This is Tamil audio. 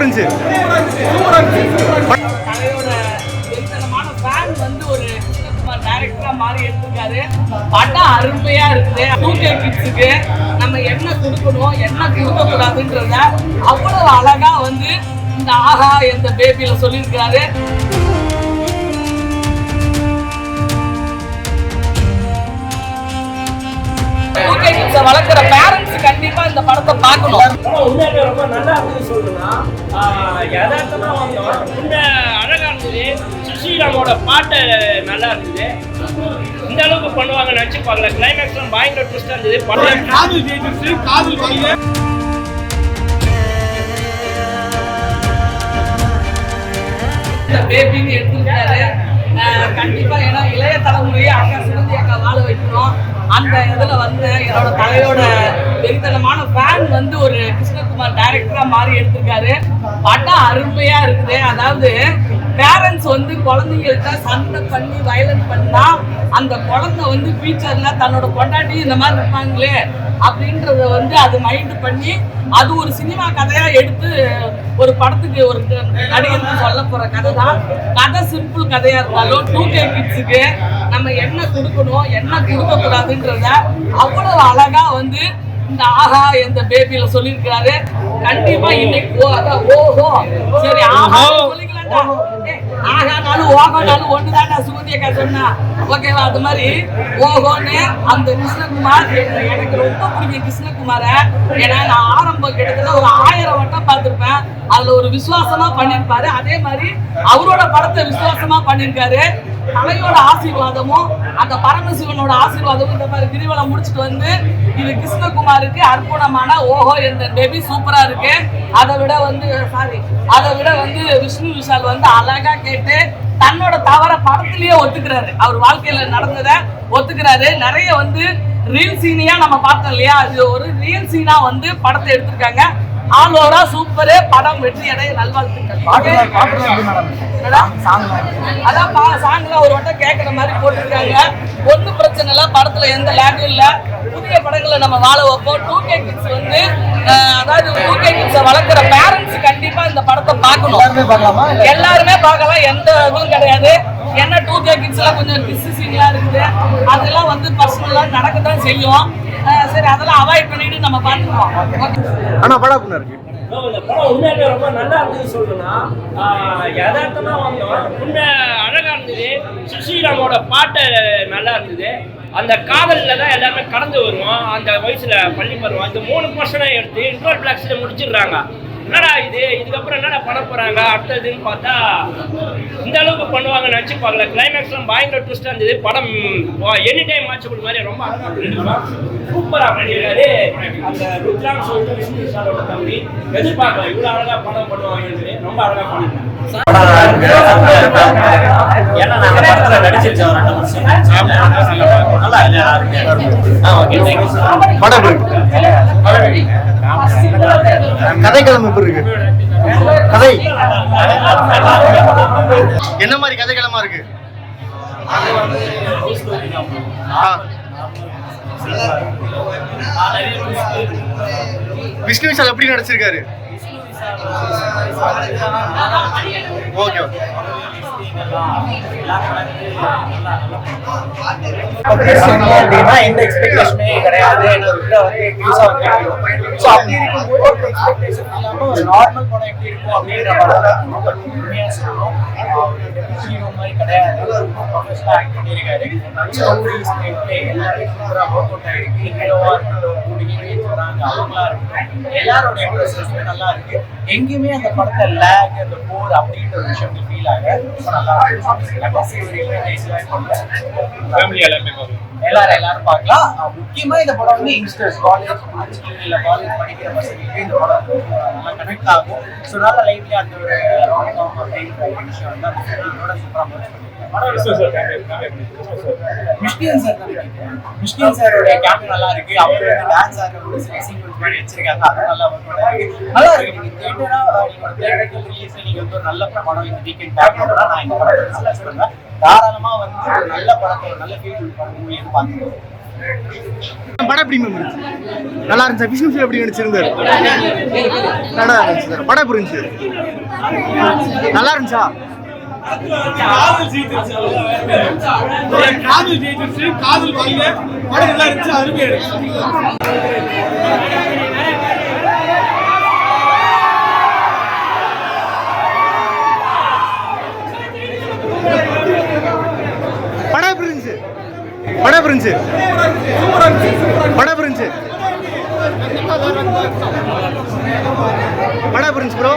எப்படி இருந்துச்சு. தலையோட வந்து ஒரு கிருஷ்ணகுமார் மாறி எடுத்திருக்காரு. படம் அருமையா இருக்குது. டூ கே கிட்ஸுக்கு நம்ம என்ன கொடுக்கணும் என்ன கொடுக்க கூடாதுன்றத அவ்வளவு அழகா வந்து இந்த ஆஹா எந்த பேபியில சொல்லியிருக்காரு டூ கிட்ஸை வளர்க்குற பேரண்ட்ஸ் கண்டிப்பா இந்த படத்தை பார்க்கணும். படம் உண்மையாவே ரொம்ப நல்லா இருந்தது சொல்லணும்னா ஆஹ் யதார்த்தமா வந்தோம். இந்த அழகா இருந்தது சுஷீலாமோட பாட்டு நல்லா இருந்தது இந்த அளவுக்கு பண்ணுவாங்க நினச்சி பார்க்கல கிளைமேக்ஸ்லாம் பயங்கர ட்விஸ்டாக இருந்தது. படம் காதல் ஜெயிச்சிருச்சு. காதல் இந்த பேபின்னு எடுத்திருக்காரு அஹ் கண்டிப்பா ஏன்னா இளைய தலைமுறையை அக்கா சிறந்தி அக்கா வாழ வைக்கணும். அந்த இதுல வந்து என்னோட தலையோட வெறித்தனமான ஃபேன் வந்து ஒரு கிருஷ்ணகுமார் டைரக்டரா மாறி எடுத்திருக்காரு. படம் அருமையா இருக்குது. அதாவது பேரண்ட்ஸ் வந்து குழந்தைங்கள்ட்ட சண்டை பண்ணி வயலன்ட் பண்ணா அந்த குழந்தை வந்து ஃபியூச்சர்ல தன்னோட கொண்டாட்டி இந்த மாதிரி இருப்பாங்களே அப்படின்றத வந்து அது மைண்ட் பண்ணி அது ஒரு சினிமா கதையா எடுத்து ஒரு படத்துக்கு ஒரு நடிகருக்கு சொல்ல போற கதை தான் கதை சிம்பிள் கதையா இருந்தாலும் டூ கே கிட்ஸுக்கு நம்ம என்ன கொடுக்கணும் என்ன கொடுக்க கூடாதுன்றத அவ்வளவு அழகா வந்து இந்த ஆஹா எந்த பேபியில சொல்லியிருக்கிறாரு. கண்டிப்பா இன்னைக்கு ஓ அதான் ஓஹோ. சரி ஆஹா சொல்லிக்கலாம்டா. ஆகானாலும் ஓகோனாலும் ஒண்ணுதான்டா சுமதி அக்கா சொன்னா. ஓகேவா? அது மாதிரி ஓகோன்னு அந்த கிருஷ்ணகுமார் எனக்கு- ரொம்ப பிடிக்கும் கிருஷ்ணகுமார. ஏன்னா நான் ஆரம்பம் கிட்டத்தட்ட ஒரு ஆயிரம் வட்டம் அதுல ஒரு விசுவாசமா பண்ணியிருப்பாரு அதே மாதிரி அவரோட படத்தை விசுவாசமா பண்ணியிருக்காரு தலையோட ஆசீர்வாதமும் அந்த பரமசிவனோட ஆசீர்வாதமும் இந்த மாதிரி கிரிவலம் முடிச்சுட்டு வந்து இது கிருஷ்ணகுமாருக்கு அற்புதமான ஓஹோ என்ற பேபி சூப்பரா இருக்கு. அதை விட வந்து சாரி அதை விட வந்து விஷ்ணு விஷால் வந்து அழகா கேட்டு தன்னோட தவற படத்திலேயே ஒத்துக்கிறாரு. அவர் வாழ்க்கையில நடந்ததை ஒத்துக்கிறாரு. நிறைய வந்து ரீல் சீனியா நம்ம பார்த்தோம் இல்லையா? அது ஒரு ரியல் சீனா வந்து படத்தை எடுத்திருக்காங்க. ஆல் ஓவரா சூப்பரு படம் வெற்றி அடைய நல்வாழ்த்துக்கள்? அதான் சாங்ல ஒரு வட்டம் கேட்குற மாதிரி போட்டிருக்காங்க. ஒன்றும் பிரச்சனை இல்லை படத்துல எந்த லேகும் இல்லை. புதிய படங்களை நம்ம வாழ வைப்போம். டூ கே கிட்ஸ் வந்து அதாவது டூ கே கிட்ஸை வளர்க்குற பேரண்ட்ஸ் கண்டிப்பா இந்த படத்தை பார்க்கணும். எல்லாருமே பார்க்கலாம்? எந்த இதுவும் கிடையாது. என்ன டூ கே கிட்ஸ்லாம் கொஞ்சம் கிஸ் சீன்லாம் இருக்குது. அதெல்லாம் வந்து பர்சனலாக நடக்க தான் செய்யும். சரி அதெல்லாம் அவாய்ட் பண்ணிட்டு நம்ம பார்த்துக்குவோம் ஓகே ஆனா படம் எப்படி இருக்கு இந்த படம் ரொம்ப நல்லா இருந்தது சொல்லணும்னா யதார்த்தமா வந்தோம் உண்மை அழகா இருந்தது. சுஷீலாமோட பாட்டு நல்லா இருந்தது. அந்த காதல்ல தான் எல்லாருமே கடந்து வருவோம். அந்த வயசுல பள்ளி பருவம். இந்த மூணு பர்சனை எடுத்து இன்டர்வல் பிளாக்ஸ்ல முடிச்சிடுறாங்க. என்னடா இது? இதுக்கப்புறம் என்னடா பண்ண போறாங்க? அடுத்ததுன்னு பார்த்தா இந்த அளவுக்கு பண்ணுவாங்க நினச்சி பார்க்கல கிளைமேக்ஸ்லாம் பயங்கர ட்விஸ்டாக இருந்தது. படம் எனி டைம் வாட்சபிள் மாதிரி ரொம்ப அழகாக பண்ணியிருக்காங்க சூப்பராக பண்ணியிருக்காரு. அந்த ருத்ராங் சொல்லிட்டு விஷ்ணு சாரோட தம்பி. எதிர்பார்க்கல இவ்வளோ அழகாக படம் பண்ணுவாங்கன்னு ரொம்ப அழகாக பண்ணியிருக்காங்க ஏன்னா நான் படத்துல ரெண்டு நல்லா இருக்கு. ஆ, படம் இருக்கு கதை என்ன மாதிரி கதைக்களமா இருக்கு ஆ. விஷ்ணு விஷால் எப்படி நடிச்சிருக்காரு ஓகே ஓகே பேசுறீங்க அப்படின்னா எந்த எக்ஸ்பெக்டேஷனே கிடையாது வந்து ஸோ அப்படி இருக்கும்போது ஒரு எக்ஸ்பெக்டேஷன் ஒரு நார்மல் படம் எப்படி இருக்கும் அப்படின்ற படம் சொல்லணும் ஹீரோ மாதிரி கிடையாது ப்ரொஃபஷனல் ஆக்ட் பண்ணியிருக்காரு ஸ்டோரி சூப்பராக ஒர்க் அவுட் இருக்கட்டும் அவங்களா இருக்கட்டும் எல்லாரோட நல்லா இருக்கு எங்கேயுமே அந்த படத்துல லேக் அந்த போர் அப்படின்ற ஒரு விஷயம் ஃபீல் ஆக எல்லாரும் எல்லாரும் பார்க்கலாம். முக்கியமா இந்த படம் வந்து யங்ஸ்டர்ஸ் காலேஜ் இல்ல காலேஜ் படிக்கிற பசங்களுக்கு இந்த படம் நல்லா கனெக்ட் ஆகும். ஸோ நல்ல லைவ்லி அந்த ஒரு ராங்காம் அப்படின்ற ஒரு விஷயம் வந்து அந்த சூப்பராக மிஷ்கியன் சார். மிஷ்கியன் சாரோட கேமரா நல்லா இருக்கு. அவர் வந்து டான்ஸ் ஆடுற ஒரு சில வச்சிருக்காங்க. அது நல்லா நல்லா இருக்கு. நீங்க நீங்க வந்து ஒரு நல்ல படம் இந்த வீக்கெண்ட் பார்க்கணும்னா நான் இந்த படத்தை சஜஸ்ட் பண்ணுவேன். தாராளமா வந்து ஒரு நல்ல படத்தை ஒரு நல்ல ஃபீல் படம் மூவியை பார்த்துக்கோங்க. படம் எப்படி மேம் நல்லா இருந்துச்சா? விஷ்ணு விஷால் எப்படி நடிச்சிருந்தாரு? நல்லா இருந்துச்சு. சார் படம் எப்படி இருந்துச்சு? நல்லா இருந்துச்சா? காதல் ஜெயிச்சிருச்சு. காதல் ஜெயிச்சிருச்சு. காதல் வாங்க. படம் நல்லா இருந்துச்சு. அருமையா இருந்துச்சு? படம் எப்படி இருந்துச்சு? படம் எப்படி இருந்துச்சு? படம் இருந்துச்சு ப்ரோ